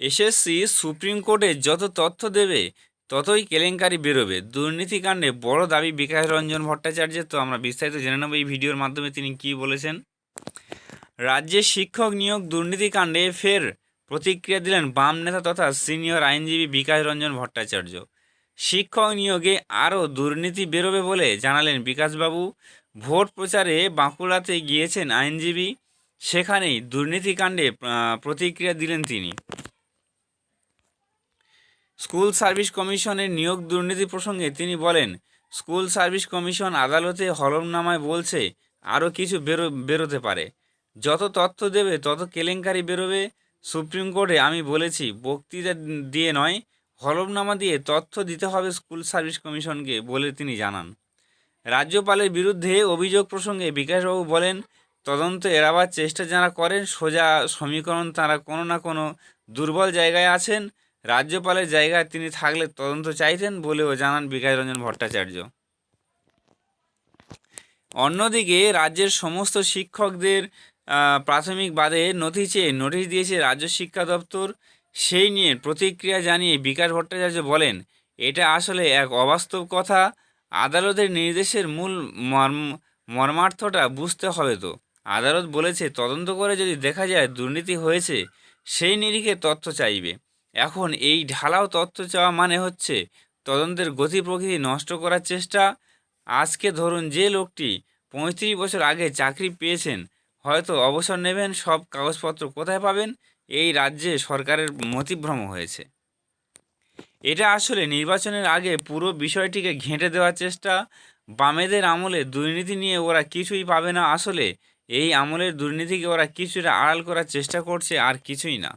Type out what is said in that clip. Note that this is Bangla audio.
এসএসসি সুপ্রিম কোর্টে যত তথ্য দেবে, ততই কেলেঙ্কারি বেরোবে। দুর্নীতিকাণ্ডে বড় দাবি বিকাশ রঞ্জন ভট্টাচার্যের। তো আমরা বিস্তারিত জেনে নেব এই ভিডিওর মাধ্যমে তিনি কী বলেছেন। রাজ্যে শিক্ষক নিয়োগ দুর্নীতিকাণ্ডে ফের প্রতিক্রিয়া দিলেন বাম নেতা তথা সিনিয়র আইনজীবী বিকাশ রঞ্জন ভট্টাচার্য। শিক্ষক নিয়োগে আরও দুর্নীতি বেরোবে বলে জানালেন বিকাশবাবু। ভোট প্রচারে বাঁকুড়াতে গিয়েছেন আইনজীবী। সেখানেই দুর্নীতিকাণ্ডে প্রতিক্রিয়া দিলেন তিনি। স্কুল সার্ভিস কমিশনের নিয়োগ দুর্নীতি প্রসঙ্গে তিনি বলেন, স্কুল সার্ভিস কমিশন আদালতে হলফনামায় বলছে, আরও কিছু বেরো, বেরোতে পারে। যত তথ্য দেবে, তত কেলেঙ্কারি বেরোবে। সুপ্রিম কোর্টে আমি বলেছি, বক্তৃতা দিয়ে নয়, হলফনামা দিয়ে তথ্য দিতে হবে স্কুল সার্ভিস কমিশনকে বলে তিনি জানান। রাজ্যপালের বিরুদ্ধে অভিযোগ প্রসঙ্গে বিকাশবাবু বলেন, তদন্ত এড়াবার চেষ্টা যারা করেন, সোজা সমীকরণ তারা কোনো না কোনো দুর্বল জায়গায় আছেন। রাজ্যপালের জায়গায় তিনি থাকলে তদন্ত চাইতেন বলেও জানান বিকাশ রঞ্জন ভট্টাচার্য। অন্যদিকে রাজ্যের সমস্ত শিক্ষকদের প্রাথমিক বাদে নথি চেয়ে নোটিশ দিয়েছে রাজ্য শিক্ষা দপ্তর। সেই নিয়ে প্রতিক্রিয়া জানিয়ে বিকাশ ভট্টাচার্য বলেন, এটা আসলে এক অবাস্তব কথা। আদালতের নির্দেশের মূল মর্ম, মর্মার্থটা বুঝতে হবে তো। আদালত বলেছে, তদন্ত করে যদি দেখা যায় দুর্নীতি হয়েছে, সেই নিরিখে তথ্য চাইবে। এখন এই ঢালাও তথ্য চাওয়া মানে হচ্ছে তদন্তের গতি প্রকৃতি নষ্ট করার চেষ্টা। আজকে ধরুন যে লোকটি পঁয়ত্রিশ বছর আগে চাকরি পেয়েছেন, হয়তো অবসর নেবেন, সব কাগজপত্র কোথায় পাবেন? এই রাজ্যে সরকারের মতিভ্রম হয়েছে। এটা আসলে নির্বাচনের আগে পুরো বিষয়টিকে ঘেঁটে দেওয়ার চেষ্টা। বামেদের আমলে দুর্নীতি নিয়ে ওরা কিছুই পাবে না। আসলে এই আমলের দুর্নীতিকে ওরা কিছুটা আড়াল করার চেষ্টা করছে, আর কিছুই না।